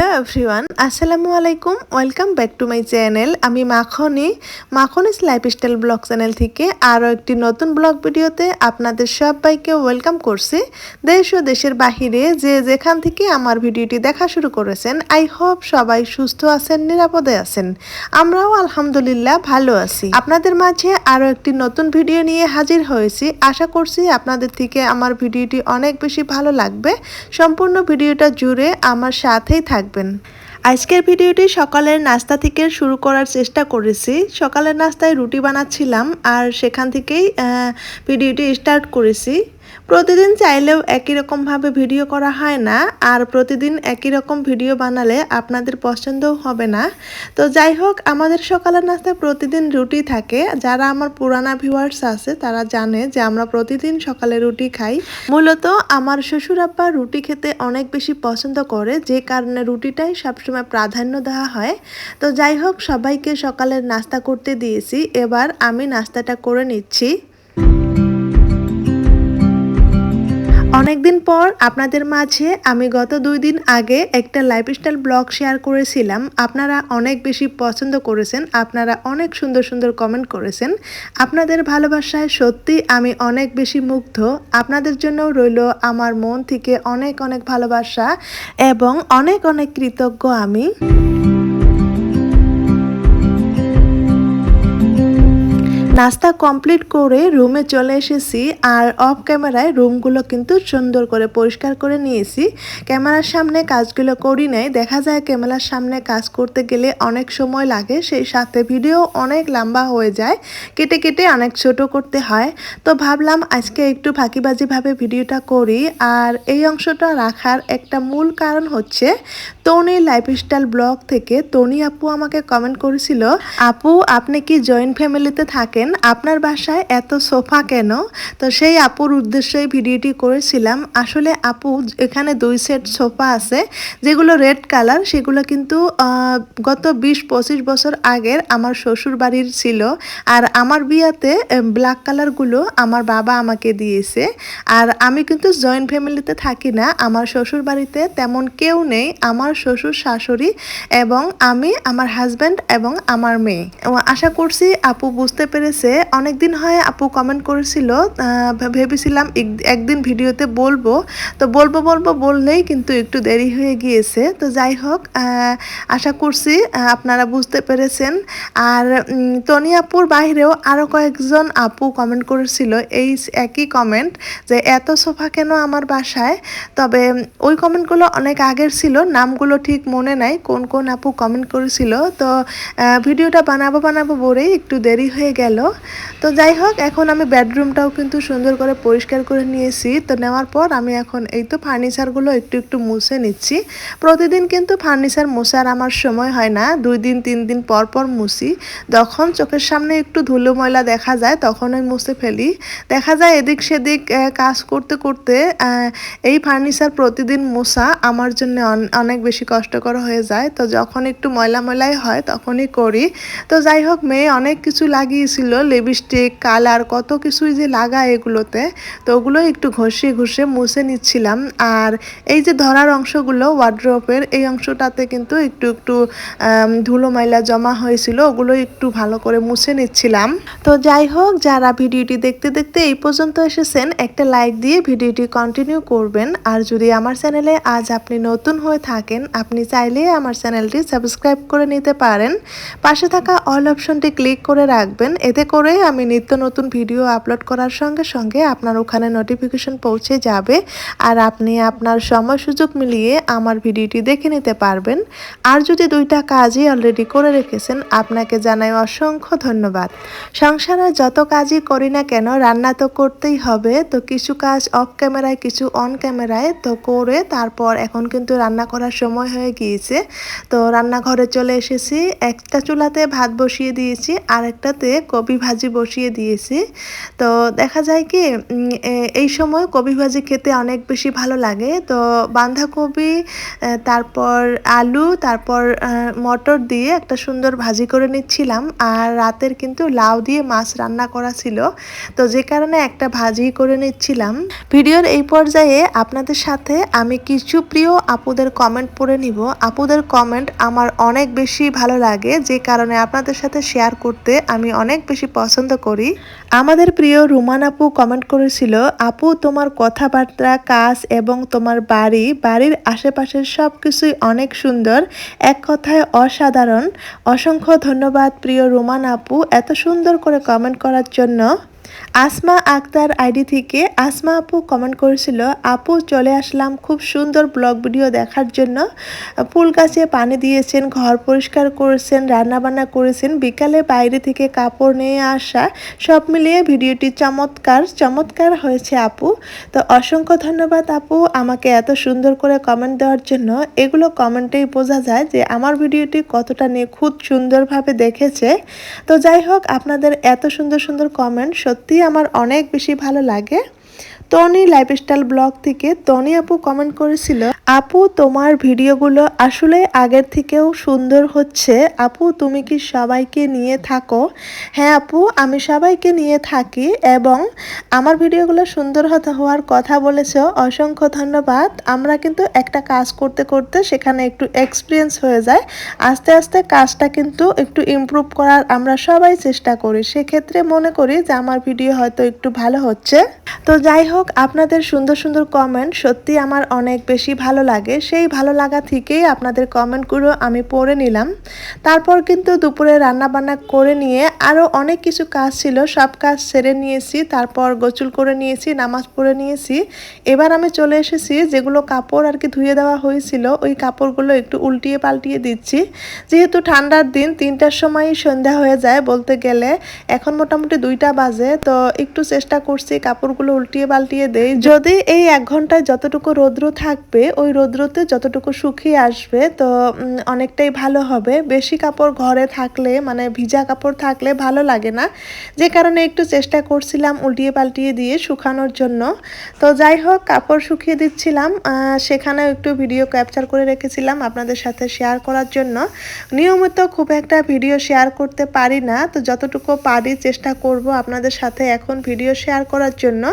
Hello everyone, আসসালামু আলাইকুম, welcome back to my channel. আমি Makhni, Makhni's lifestyle blog channel থেকে আরও একটি নতুন ব্লগ ভিডিওতে আপনাদের সবাইকে ওয়েলকাম করছি। দেশ ও দেশের বাহিরে যে যেখান থেকে আমার ভিডিওটি দেখা শুরু করেছেন, আই হোপ সবাই সুস্থ আছেন, নিরাপদে আছেন। আমরাও আলহামদুলিল্লাহ ভালো আছি। আপনাদের মাঝে আরও একটি নতুন ভিডিও নিয়ে হাজির হয়েছি। আশা করছি আপনাদের থেকে আমার ভিডিওটি অনেক বেশি ভালো লাগবে। সম্পূর্ণ ভিডিওটা জুড়ে আমার সাথেই থাকবেন। আজকের ভিডিওটি সকালের নাস্তা থেকে শুরু করার চেষ্টা করেছি। সকালের নাস্তায় রুটি বানাচ্ছিলাম আর সেখান থেকেই ভিডিওটি স্টার্ট করেছি। প্রতিদিন চাইলেও একই রকমভাবে ভিডিও করা হয় না, আর প্রতিদিন একই রকম ভিডিও বানালে আপনাদের পছন্দও হবে না। তো যাই হোক, আমাদের সকালের নাস্তায় প্রতিদিন রুটি থাকে। যারা আমার পুরানা ভিউয়ার্স আছে, তারা জানে যে আমরা প্রতিদিন সকালে রুটি খাই। মূলত আমার শ্বশুর আব্বা রুটি খেতে অনেক বেশি পছন্দ করে, যে কারণে রুটিটাই সবসময় প্রাধান্য দেওয়া হয়। তো যাই হোক, সবাইকে সকালের নাস্তা করতে দিয়েছি। এবার আমি নাস্তাটা করে নিচ্ছি। অনেকদিন পর আপনাদের মাঝে আমি গত দুই দিন আগে একটা লাইফস্টাইল ব্লগ শেয়ার করেছিলাম। আপনারা অনেক বেশি পছন্দ করেছেন, আপনারা অনেক সুন্দর সুন্দর কমেন্ট করেছেন। আপনাদের ভালোবাসায় সত্যি আমি অনেক বেশি মুগ্ধ। আপনাদের জন্য রইল আমার মন থেকে অনেক অনেক ভালোবাসা এবং অনেক অনেক কৃতজ্ঞ আমি। নাস্তা কমপ্লিট করে রুমে চলে এসেছি আর অফ ক্যামেরায় রুমগুলো কিন্তু সুন্দর করে পরিষ্কার করে নিয়েছি। ক্যামেরার সামনে কাজগুলো করি নাই। দেখা যায় ক্যামেরার সামনে কাজ করতে গেলে অনেক সময় লাগে, সেই সাথে ভিডিও অনেক লম্বা হয়ে যায়। কেটে কেটে অনেক ছোট করতে হয়। তো ভাবলাম আজকে একটু ফাঁকিবাজিভাবে ভিডিওটা করি আর এই অংশটা রাখার একটা মূল কারণ হচ্ছে তনি লাইফস্টাইল ব্লগ থেকে। তনি আপু আমাকে কমেন্ট করেছিল, আপু, আপনি কি জয়েন্ট ফ্যামিলিতে থাকেন? আপনার বাসায় এত সোফা কেন? তো সেই আপুর উদ্দেশ্যে ভিডিওটি করেছিলাম। আসলে আপু এখানে দুই সেট সোফা আছে, যেগুলো রেড কালার, সেগুলো কিন্তু গত বিশ পঁচিশ বছর আগের আমার শ্বশুর বাড়ির ছিল। আর আমার বিয়াতে ব্ল্যাক কালারগুলো আমার বাবা আমাকে দিয়েছে। আর আমি কিন্তু জয়েন্ট ফ্যামিলিতে থাকি না, আমার শ্বশুর বাড়িতে তেমন কেউ নেই, আমার শ্বশুর শাশুড়ি এবং আমি, আমার হাজব্যান্ড এবং আমার মেয়ে। আশা করছি আপু বুঝতে পেরেছে অনেকদিন হয় আপু কমেন্ট করেছিল ভেবেছিলাম এক- একদিন ভিডিওতে বলব। তো বলব বলব, বললেই কিন্তু একটু দেরি হয়ে গিয়েছে। তো যাই হোক আশা করছি আপনারা বুঝতে পেরেছেন। আর তনি আপুর বাইরেও আরও কয়েকজন আপু কমেন্ট করেছিল এই একই কমেন্ট যে, এত সোফা কেন আমার বাসায়? তবে, ওই কমেন্টগুলো অনেক আগের ছিল, নামগুলো ঠিক মনে নাই, কোন কোন আপু কমেন্ট করেছিল। তো ভিডিওটা বানাবো বানাবো বলেই একটু দেরি হয়ে গেল। তো যাই হোক, এখন আমি বেডরুমটাও কিন্তু সুন্দর করে পরিষ্কার করে নিয়েছি। তো নেওয়ার পর আমি এখন এই তো ফার্নিচারগুলো একটু একটু মুছে নিচ্ছি। প্রতিদিন কিন্তু ফার্নিচার মোছার আমার সময় হয় না। দুই দিন, তিন দিন পর পর মুছি। যখন চোখের সামনে একটু ধুলো ময়লা দেখা যায়, তখন আমি মুছে ফেলি। দেখা যায় এদিক সেদিক কাজ করতে করতে এই ফার্নিচার প্রতিদিন মোছা আমার জন্য অনেক বেশি কষ্টকর হয়ে যায়। তো যখন একটু ময়লা, ময়লাই হয়, তখনই করি। তো যাই হোক, মেয়ে অনেক কিছু লাগিয়েছিল। লিপস্টিক কালার কত কিছুই যে লাগায় এগুলোতে, তো ওগুলো একটু ঘষে ঘষে মুছে নিচ্ছিলাম। আর এই যে ধরার অংশগুলো ওয়ার্ড্রপের এই অংশটাতে কিন্তু একটু একটু ধুলো মাইলা জমা হয়েছিল, ওগুলো একটু ভালো করে মুছে নিচ্ছিলাম। তো যাই হোক, যারা ভিডিওটি দেখতে দেখতে এই পর্যন্ত এসেছেন, একটা লাইক দিয়ে ভিডিওটি কন্টিনিউ করবেন। আর যদি আমার চ্যানেলে আজ আপনি নতুন হয়ে থাকেন, আপনি চাইলে আমার চ্যানেলটি সাবস্ক্রাইব করে নিতে পারেন। পাশে থাকা অল অপশনটি ক্লিক করে রাখবেন, এতে করে আমি নিত্য নতুন ভিডিও আপলোড করার সঙ্গে সঙ্গে আপনার ওখানে নোটিফিকেশন পৌঁছে যাবে। আর আপনি আপনার সময় সুযোগ মিলিয়ে আমার ভিডিওটি দেখে নিতে পারবেন। আর যদি দুইটা কাজই অলরেডি করে রেখেছেন, আপনাকে জানাই অসংখ্য ধন্যবাদ। সংসারে যত কাজই করি না কেন, রান্না তো করতেই হবে। তো কিছু কাজ অফ ক্যামেরায় কিছু অন ক্যামেরায় তো করে তারপর এখন কিন্তু রান্না করার সময় হয়ে গিয়েছে। তো রান্নাঘরে চলে এসেছি। একটা চুলাতে ভাত বসিয়ে দিয়েছি। আর একটাতে কপি ভাজি বসিয়ে দিয়েছি। তো দেখা যায় কি এই সময় কবি ভাজি খেতে অনেক বেশি ভালো লাগে। তো বাঁধাকপি তারপর আলু, তারপর মটর দিয়ে একটা সুন্দর ভাজি করে নিচ্ছিলাম। আর রাতের কিন্তু লাউ দিয়ে মাছ রান্না করা ছিল। তো যে কারণে একটা ভাজি করে নিচ্ছিলাম। ভিডিওর এই পর্যায়ে আপনাদের সাথে আমি কিছু প্রিয় আপুদের কমেন্ট পড়ে নিব। আপুদের কমেন্ট আমার অনেক বেশি ভালো লাগে। যে কারণে আপনাদের সাথে শেয়ার করতে আমি অনেক বেশি পছন্দ করি। আমাদের প্রিয় রুমান আপু কমেন্ট করেছিল, আপু, তোমার কথাবার্তা, কাজ এবং তোমার বাড়ি, বাড়ির আশেপাশের সব কিছুই অনেক সুন্দর। এক কথায় অসাধারণ। অসংখ্য ধন্যবাদ প্রিয় রুমান আপু এত সুন্দর করে কমেন্ট করার জন্য। আসমা আক্তার আইডি থেকে, আসমা আপু কমেন্ট করেছিল, আপু, চলে আসলাম খুব সুন্দর ব্লগ ভিডিও দেখার জন্য। ফুল গাছে পানি দিয়েছেন, ঘর পরিষ্কার করেছেন, রান্নাবান্না করেছেন, বিকালে বাইরে থেকে কাপড় নিয়ে আসা, সব মিলিয়ে ভিডিওটি চমৎকার চমৎকার হয়েছে আপু। তো অসংখ্য ধন্যবাদ আপু আমাকে এত সুন্দর করে কমেন্ট দেওয়ার জন্য। এগুলো কমেন্টেই বোঝা যায় যে আমার ভিডিওটি কতটা নিখুঁত সুন্দরভাবে দেখেছে। তো যাই হোক, আপনাদের এত সুন্দর সুন্দর কমেন্ট সত্যিই আমার অনেক বেশি ভালো লাগে। টনি লাইফস্টাইল ব্লগ থেকে টনি আপু কমেন্ট করেছিল, আপু, তোমার ভিডিওগুলো আসলে আগের থেকেও সুন্দর হচ্ছে। আপু, তুমি কি সবাইকে নিয়ে থাকো? হ্যাঁ আপু, আমি সবাইকে নিয়ে থাকি এবং আমার ভিডিওগুলো সুন্দর হতে হওয়ার কথা বলেছ, অসংখ্য ধন্যবাদ। আমরা কিন্তু একটা কাজ করতে করতে সেখানে একটু এক্সপিরিয়েন্স হয়ে যায়। আস্তে আস্তে কাজটা কিন্তু একটু ইমপ্রুভ করার আমরা সবাই চেষ্টা করি। সেক্ষেত্রে মনে করি যে আমার ভিডিও হয়তো একটু ভালো হচ্ছে। তো যাই হোক, আপনাদের সুন্দর সুন্দর কমেন্ট সত্যি আমার অনেক বেশি ভালো লাগে। সেই ভালো লাগা থেকেই আপনাদের কমেন্টগুলো আমি পড়ে নিলাম। তারপর কিন্তু দুপুরে রান্না বান্না করে নিয়ে আরও অনেক কিছু কাজ ছিল। সব কাজ সেরে নিয়েছি, তারপর গোসল করে নিয়েছি, নামাজ পড়ে নিয়েছি। এবার আমি চলে এসেছি, যেগুলো কাপড় আর কি ধুয়ে দেওয়া হয়েছিল, ওই কাপড়গুলো একটু উল্টিয়ে পাল্টিয়ে দিচ্ছি। যেহেতু ঠান্ডার দিন, তিনটার সময় সন্ধ্যা হয়ে যায় বলতে গেলে। এখন মোটামুটি দুইটা বাজে, তো একটু চেষ্টা করছি কাপড়গুলো উল্টিয়ে পাল্টিয়ে দেই। যদি এই এক ঘন্টায় যতটুকু রৌদ্র থাকবে ওই রৌদ্রতে যতটুকু শুকিয়ে আসবে তো অনেকটাই ভালো হবে। বেশি কাপড় ঘরে থাকলে মানে ভিজা কাপড় থাকলে ভালো লাগে না। যে কারণে একটু চেষ্টা করছিলাম উল্টিয়ে পাল্টিয়ে দিয়ে শুকানোর জন্য। তো যাই হোক কাপড় শুকিয়ে দিচ্ছিলাম। আহ, সেখানেও একটু ভিডিও ক্যাপচার করে রেখেছিলাম আপনাদের সাথে শেয়ার করার জন্য। নিয়মিত খুব একটা ভিডিও শেয়ার করতে পারি না। তো যতটুকু পারি চেষ্টা করব আপনাদের সাথে এখন ভিডিও শেয়ার করার জন্য।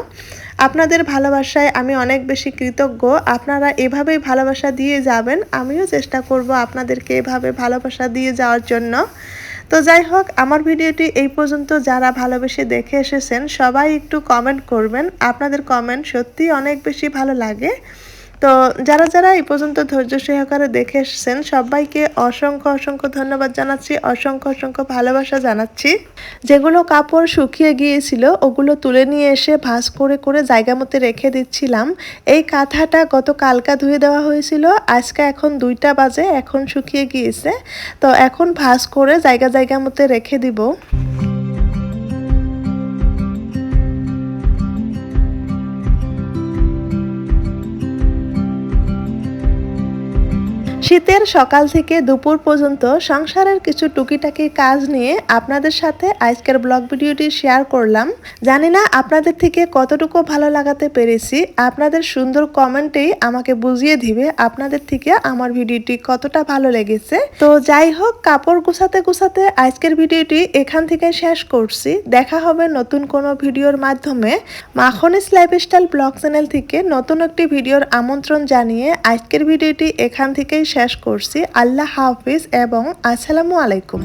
আপনাদের ভালোবাসায় আমি অনেক বেশি কৃতজ্ঞ। আপনারা এভাবেই ভালোবাসা দিয়ে যাবেন, আমিও চেষ্টা করব আপনাদেরকে এভাবে ভালোবাসা দিয়ে যাওয়ার জন্য। তো যাই হোক, আমার ভিডিওটি এই পর্যন্ত যারা ভালোবেসে দেখে এসেছেন, সবাই একটু কমেন্ট করবেন। আপনাদের কমেন্ট সত্যি অনেক বেশি ভালো লাগে। তো যারা যারা এই পর্যন্ত ধৈর্য সহকারে দেখে এসেছেন, সবাইকে অসংখ্য অসংখ্য ধন্যবাদ জানাচ্ছি, অসংখ্য অসংখ্য ভালোবাসা জানাচ্ছি। যেগুলো কাপড় শুকিয়ে গিয়েছিল, ওগুলো তুলে নিয়ে এসে ভাঁজ করে করে জায়গা মতো রেখে দিচ্ছিলাম। এই কাঁথাটা গত কালকা ধুয়ে দেওয়া হয়েছিল, আজকে এখন দুইটা বাজে, এখন শুকিয়ে গিয়েছে। তো এখন ভাঁজ করে জায়গা জায়গা মতো রেখে দিব। শীতের সকাল থেকে দুপুর পর্যন্ত সংসারের কিছু টুকিটাকি কাজ নিয়ে আপনাদের সাথে আজকের ব্লগ ভিডিওটি শেয়ার করলাম। জানি না আপনাদের থেকে কতটুকু ভালো লাগাতে পেরেছি। আপনাদের সুন্দর কমেন্টেই আমাকে বুঝিয়ে দিবে আপনাদের থেকে আমার ভিডিওটি কতটা ভালো লেগেছে। তো যাই হোক, কাপড় গুছাতে গুছাতে আজকের ভিডিওটি এখান থেকে শেষ করছি। দেখা হবে নতুন কোনো ভিডিওর মাধ্যমে। মাখনিস লাইফস্টাইল ব্লগ চ্যানেল থেকে নতুন একটি ভিডিওর আমন্ত্রণ জানিয়ে আজকের ভিডিওটি এখান থেকেই শেষ করছি। আল্লাহ হাফিজ এবং আসসালামু আলাইকুম।